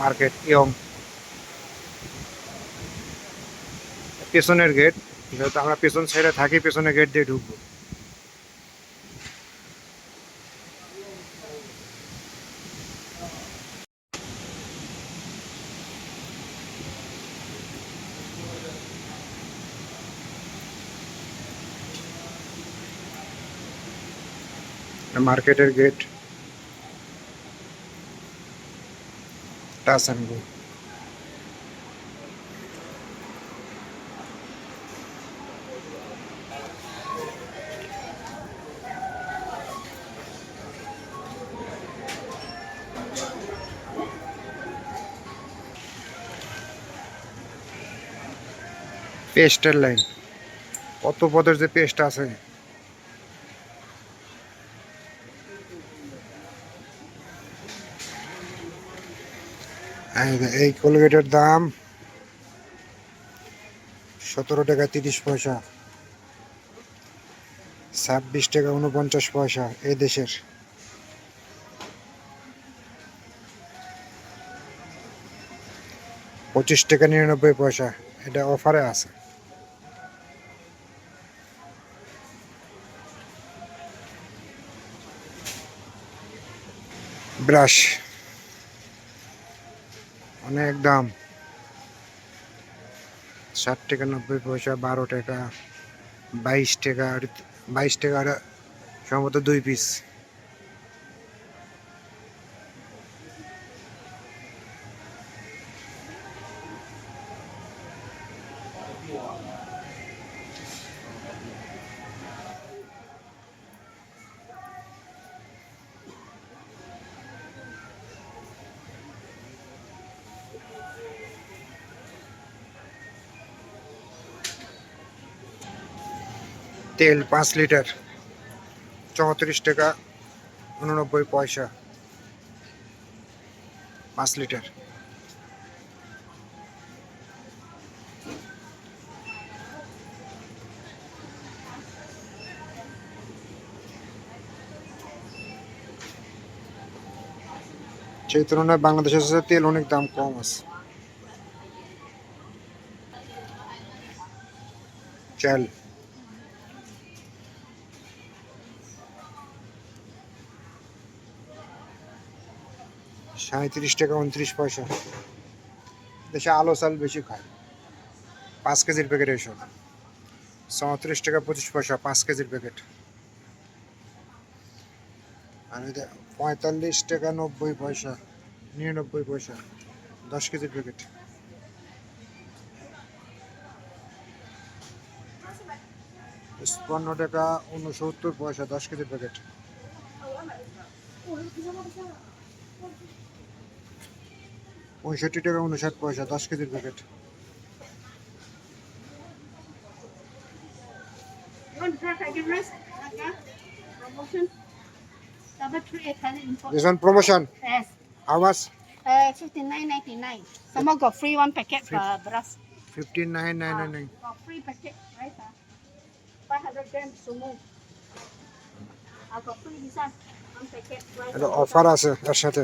Market young পেছনের gate যেহেতু আমরা পেছন সাইডে থাকি পেছনের গেট দিয়ে ঢুকবো। মার্কেটের গেট টাচ অ্যান্ড গো পেস্টের লাইন কত পদের যে পেস্ট আছে? এই কোলগেটের দাম সতেরো টাকা তিরিশ পয়সা। ছাব্বিশ টাকা উনপঞ্চাশ পয়সা এ দেশের। পঁচিশ টাকা নিরানব্বই পয়সা, এটা অফারে আছে। ব্রাশ। অনেক দাম। ষাট টাকা, নব্বই পয়সা, বারো টাকা, বাইশ টাকা আর বাইশ টাকা আর সম্ভবত দুই পিস। তেল পাঁচ লিটার, চৌত্রিশ টাকা উননব্বই পয়সা, পাঁচ লিটার। সেই তুলনায় বাংলাদেশের সাথে তেল অনেক দাম কম আছে। চাল। সাঁত্রিশ টাকা উনত্রিশ পয়সা। দেশে আলো, চাল বেশি খায়। পাঁচ কেজির প্যাকেট এসব চৌত্রিশ টাকা পঁচিশ পয়সা, পাঁচ কেজির প্যাকেট আর পঁয়তাল্লিশ টাকা নব্বই পয়সা, নিরানব্বই পয়সা, দশ কেজির প্যাকেট পনেরো টাকা উনসত্তর পয়সা, দশ কেজির প্যাকেট পঁয়ষট্টি টাকা উনষাট পয়সা দশ কেজির packet You want to try tiger breast? Naga? Promotion? Number three, Italian import. This one promotion Yes. How much Uh, fifty nine ninety nine. Some more got free one packet for breast. Fifteen nine nine Ah, nine Got free packet, right? Uh, Five hundred grams sumo. I got free this one. One packet, right? এটা offer আছে এর সাথে